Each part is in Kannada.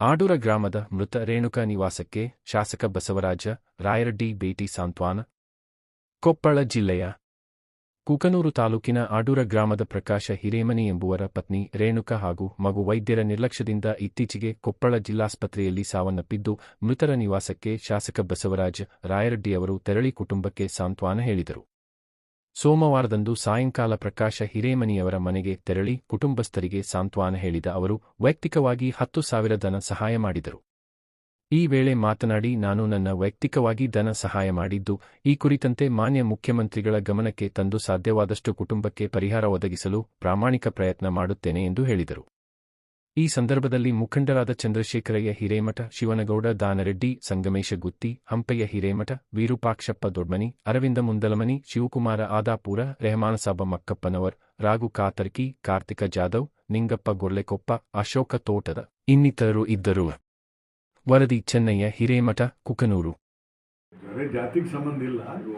ಆಡೂರ ಗ್ರಾಮದ ಮೃತ ರೇಣುಕಾ ನಿವಾಸಕ್ಕೆ ಶಾಸಕ ಬಸವರಾಜ ರಾಯರಡ್ಡಿ ಭೇಟಿ ಸಾಂತ್ವಾನ, ಕೊಪ್ಪಳ ಜಿಲ್ಲೆಯ ಕುಕನೂರು ತಾಲೂಕಿನ ಆಡೂರ ಗ್ರಾಮದ ಪ್ರಕಾಶ ಹಿರೇಮನಿ ಎಂಬುವರ ಪತ್ನಿ ರೇಣುಕಾ ಹಾಗೂ ಮಗು ವೈದ್ಯರ ನಿರ್ಲಕ್ಷ್ಯದಿಂದ ಇತ್ತೀಚೆಗೆ ಕೊಪ್ಪಳ ಜಿಲ್ಲಾಸ್ಪತ್ರೆಯಲ್ಲಿ ಸಾವನ್ನಪ್ಪಿದ್ದು, ಮೃತರ ನಿವಾಸಕ್ಕೆ ಶಾಸಕ ಬಸವರಾಜ ರಾಯರಡ್ಡಿ ಅವರು ತೆರಳಿ ಕುಟುಂಬಕ್ಕೆ ಸಾಂತ್ವಾನ ಹೇಳಿದರು. ಸೋಮವಾರದಂದು ಸಾಯಂಕಾಲ ಪ್ರಕಾಶ ಹಿರೇಮನಿಯವರ ಮನೆಗೆ ತೆರಳಿ ಕುಟುಂಬಸ್ಥರಿಗೆ ಸಾಂತ್ವಾನ ಹೇಳಿದ ಅವರು, ವೈಯಕ್ತಿಕವಾಗಿ ಹತ್ತು ಸಾವಿರ ಧನ ಸಹಾಯ ಮಾಡಿದರು. ಈ ವೇಳೆ ಮಾತನಾಡಿ, ನಾನು ನನ್ನ ವೈಯಕ್ತಿಕವಾಗಿ ಧನ ಸಹಾಯ ಮಾಡಿದ್ದು, ಈ ಕುರಿತಂತೆ ಮಾನ್ಯ ಮುಖ್ಯಮಂತ್ರಿಗಳ ಗಮನಕ್ಕೆ ತಂದು ಸಾಧ್ಯವಾದಷ್ಟು ಕುಟುಂಬಕ್ಕೆ ಪರಿಹಾರ ಒದಗಿಸಲು ಪ್ರಾಮಾಣಿಕ ಪ್ರಯತ್ನ ಮಾಡುತ್ತೇನೆ ಎಂದು ಹೇಳಿದರು. ಈ ಸಂದರ್ಭದಲ್ಲಿ ಮುಖಂಡರಾದ ಚಂದ್ರಶೇಖರಯ್ಯ ಹಿರೇಮಠ ಶಿವನಗೌಡ ದಾನರೆಡ್ಡಿ ಸಂಗಮೇಶ ಗುತ್ತಿ ಹಂಪಯ್ಯ ಹಿರೇಮಠ ವಿರೂಪಾಕ್ಷಪ್ಪ ದೊಡ್ಮನಿ ಅರವಿಂದ ಮುಂದಲಮನಿ ಶಿವಕುಮಾರ ಆದಾಪುರ ರೆಹಮಾನಸಾಬ ಮಕ್ಕಪ್ಪನವರ್ ರಾಘು ಕಾತರ್ಕಿ ಕಾರ್ತಿಕ ಜಾಧವ್ ನಿಂಗಪ್ಪ ಗೊರ್ಲೆಕೊಪ್ಪ ಅಶೋಕ ತೋಟದ ಇನ್ನಿತರರು ಇದ್ದರು. ವರದಿ ಚೆನ್ನಯ್ಯ ಹಿರೇಮಠ ಕುಕನೂರು. ಜಾತಿಗೆ ಸಂಬಂಧ ಇಲ್ಲ. ಇವು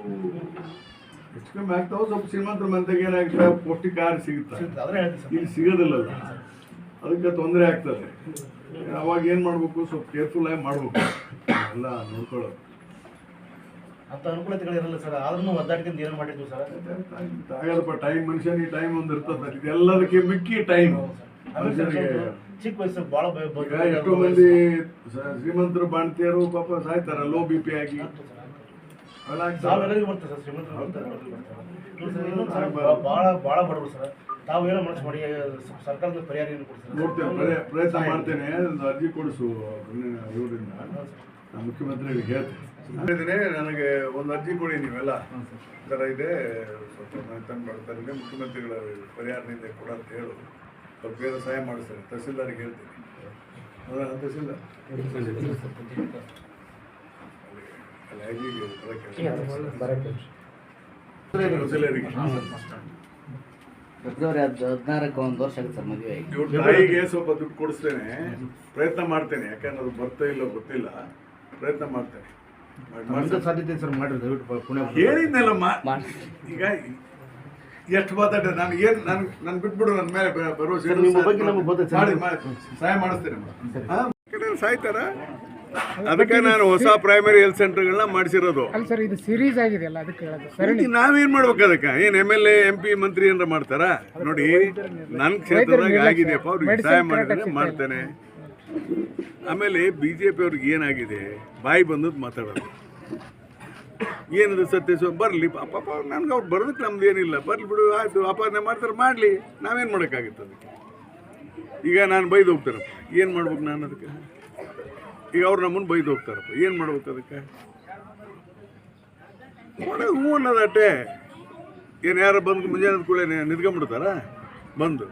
ಹೆಚ್ಚು ಕಮ್ಮಿ ಆಗ್ತಾವ ಸ್ವಲ್ಪ ಶ್ರೀಮಂತರ ಮಂದಿಗೆ ಏನಾಗ್ತದೆ? ಪೌಷ್ಟಿಕ ಆಹಾರ ಸಿಗುತ್ತೆ. ಹೇಳ್ತೀನಿ ಸರ್. ಇಲ್ಲಿ ಸಿಗೋದಿಲ್ಲಲ್ಲ. ಅದಕ್ಕೆ ತೊಂದರೆ ಆಗ್ತದೆ. ಅವಾಗ ಏನು ಮಾಡಬೇಕು? ಸ್ವಲ್ಪ ಕೇರ್ಫುಲ್ ಆಗಿ ಮಾಡಬೇಕು. ಎಲ್ಲ ನೋಡ್ಕೊಳ್ಳೋದು. ಅಂತ ಅನುಕೂಲತೆಗಳಿರಲ್ಲ ಸರ್. ಆದ್ರೂ ಒದ್ದಾಡ್ಕೊಂಡು ಏನು ಮಾಡಿದ್ವಿ ಸರ್? ಆಗಲ್ಲಪ್ಪ ಟೈಮ್ ಮನುಷ್ಯನಿಗೆ ಟೈಮ್ ಒಂದು ಇರ್ತದೆ ಇದೆಲ್ಲದಕ್ಕೆ ಮಿಕ್ಕಿ ಟೈಮ್ ಮನುಷ್ಯನಿಗೆ ಚಿಕ್ಕ ವಯಸ್ಸು ಭಾಳ ಎಷ್ಟೋ ಮಂದಿ ಶ್ರೀಮಂತರು ಬಾಣ್ತಿಯರು ಪಾಪ ಸಾಯ್ತಾರ ಲೋ ಬಿ ಪಿ ಆಗಿ. ಬರ್ತದೆ ಸರ್. ಶ್ರೀಮಂತರು ಭಾಳ ಭಾಳ ಬಡವರು ಸರ್. ತಾವು ಏನೋ ಮನಸ್ಸು ಮಾಡಿ ಸರ್ಕಾರದ ಪರಿಹಾರ ಏನು ಕೊಡ್ತಾರೆ ನೋಡ್ತೇನೆ ಪ್ರಯತ್ನ ಮಾಡ್ತೇನೆ ಒಂದು ಅರ್ಜಿ ಕೊಡಿಸು ಇವರಿಂದ. ನಾನು ಮುಖ್ಯಮಂತ್ರಿಗಳಿಗೆ ಹೇಳ್ತೇನೆ. ಹೇಳಿದ್ದೀನಿ ನನಗೆ ಒಂದು ಅರ್ಜಿ ಕೊಡಿ ನೀವೆಲ್ಲ. ಈ ಥರ ಇದೆ ಸ್ವಲ್ಪ ತಂದು ಮಾಡ್ತಾರೆ ಮುಖ್ಯಮಂತ್ರಿಗಳ ಪರಿಹಾರದಿಂದ ಕೊಡ ಅಂತ ಹೇಳು. ಸ್ವಲ್ಪ ಬೇರೆ ಸಹಾಯ ಮಾಡಿಸ್ತಾರೆ ತಹಸೀಲ್ದಾರಿಗೆ ಹೇಳ್ತೀನಿ. ಅದನ್ನು ತಹಸೀಲ್ದಾರ್. ಅಲ್ಲಿ ಐ ಜಿಗೆ ತಹಸೀಲ್ದಾರಿಗೆ. ಫೆಬ್ರವರಿ ಹದ್ ಹದಿನಾರಕ್ಕೆ ಒಂದು ವರ್ಷ ಆಗುತ್ತೆ ಸರ್ ಮದುವೆ ಆಗಿ. ಇವ್ರ ತಾಯಿಗೆ ಸ್ವಲ್ಪ ದುಡ್ಡು ಕೊಡಿಸ್ತೇನೆ. ಪ್ರಯತ್ನ ಮಾಡ್ತೇನೆ. ಯಾಕಂದ್ರೆ ಅದು ಬರ್ತಾ ಇಲ್ಲ ಗೊತ್ತಿಲ್ಲ. ಪ್ರಯತ್ನ ಮಾಡ್ತೇನೆ. ಮಾಡ್- ಮಾಡ್ತೇನೆ. ಸಾಧ್ಯತೆ ಸರ್ ಮಾಡಿರಿ ದಯವಿಟ್ಟು ಪುಣ್ಯ ಹೇಳಿದ್ನಲ್ಲ ಮಾ ಈಗ ಎಷ್ಟು ಮಾತಾಡ ನಾನು ಏನು ನಾನು ನಾನು ಬಿಟ್ಬಿಡು ನನ್ನ ಮೇಲೆ ಬ- ಭರವಸೆ ಸರ್, ನಿಮ್ಮ ಬಗ್ಗೆ ನಮಗೆ ಗೊತ್ತೈತೆ. ಮಾಡಿ ಮಾಡಿ. ಸಹಾಯ ಮಾಡಿಸ್ತೇನೆ ಸಾಯ್ತಾರ? ಅದಕ್ಕೆ ನಾನು ಹೊಸ ಪ್ರೈಮರಿ ಹೆಲ್ತ್ ಸೆಂಟರ್ಗಳನ್ನ ಮಾಡಿಸಿರೋದು. ಅಲ್ಲ ಸರ್ ಇದು ಸೀರೀಸ್ ಆಗಿದೆಯಲ್ಲ ಅದಕ್ಕೆ ಹೇಳೋದು. ಸರಣಿ ನಾವೇನ್ ಮಾಡ್ಬೇಕು ಅದಕ್ಕೆ? ಏನ್ M L A M P ಮಂತ್ರಿ ಏನಾರ ಮಾಡ್ತಾರ? ನೋಡಿ ನನ್ನ ಕ್ಷೇತ್ರದಾಗ ಆಗಿದೆಯಪ್ಪ ಅವ್ರಿಗೆ ಸಹಾಯ ಮಾಡಿದ್ರೆ ಮಾಡ್ತೇನೆ. ಆಮೇಲೆ ಬಿ ಜೆ ಪಿ ಅವ್ರಿಗೆ ಏನಾಗಿದೆ? ಬಾಯಿ ಬಂದದ್ದು ಮಾತಾಡೋದು. ಏನಿದೆ ಸತ್ಯ ಬರಲಿ ಪಾಪ ನನ್ಗೆ ಅವ್ರು ಬರೋದಕ್ಕೆ ನಮ್ದು ಏನಿಲ್ಲ. ಬರ್ಲಿ ಬಿಡು ಆಯ್ತು ಅಪಾದನೆ ಮಾಡ್ತಾರೆ ಮಾಡಲಿ. ನಾವೇನು ಮಾಡೋಕ್ಕಾಗುತ್ತೆ ಅದಕ್ಕೆ? ಈಗ ನಾನು ಬೈದು ಹೋಗ್ತಾರಪ್ಪ ಏನು ಮಾಡ್ಬೇಕು ನಾನು ಅದಕ್ಕೆ? ಈಗ ಅವ್ರು ನಮ್ಮನ್ನು ಬೈದು ಹೋಗ್ತಾರಪ್ಪ. ಏನು ಮಾಡ್ಬೇಕು ಅದಕ್ಕೆ? ಹ್ಞೂ ಅನ್ನೋದಟ್ಟೆ ಏನು ಯಾರು ಬಂದು ಮುಂಜಾನೆ ಕೂಡಲೇ ನಿದ್ಕೊಂಡ್ಬಿಡ್ತಾರ ಬಂದು.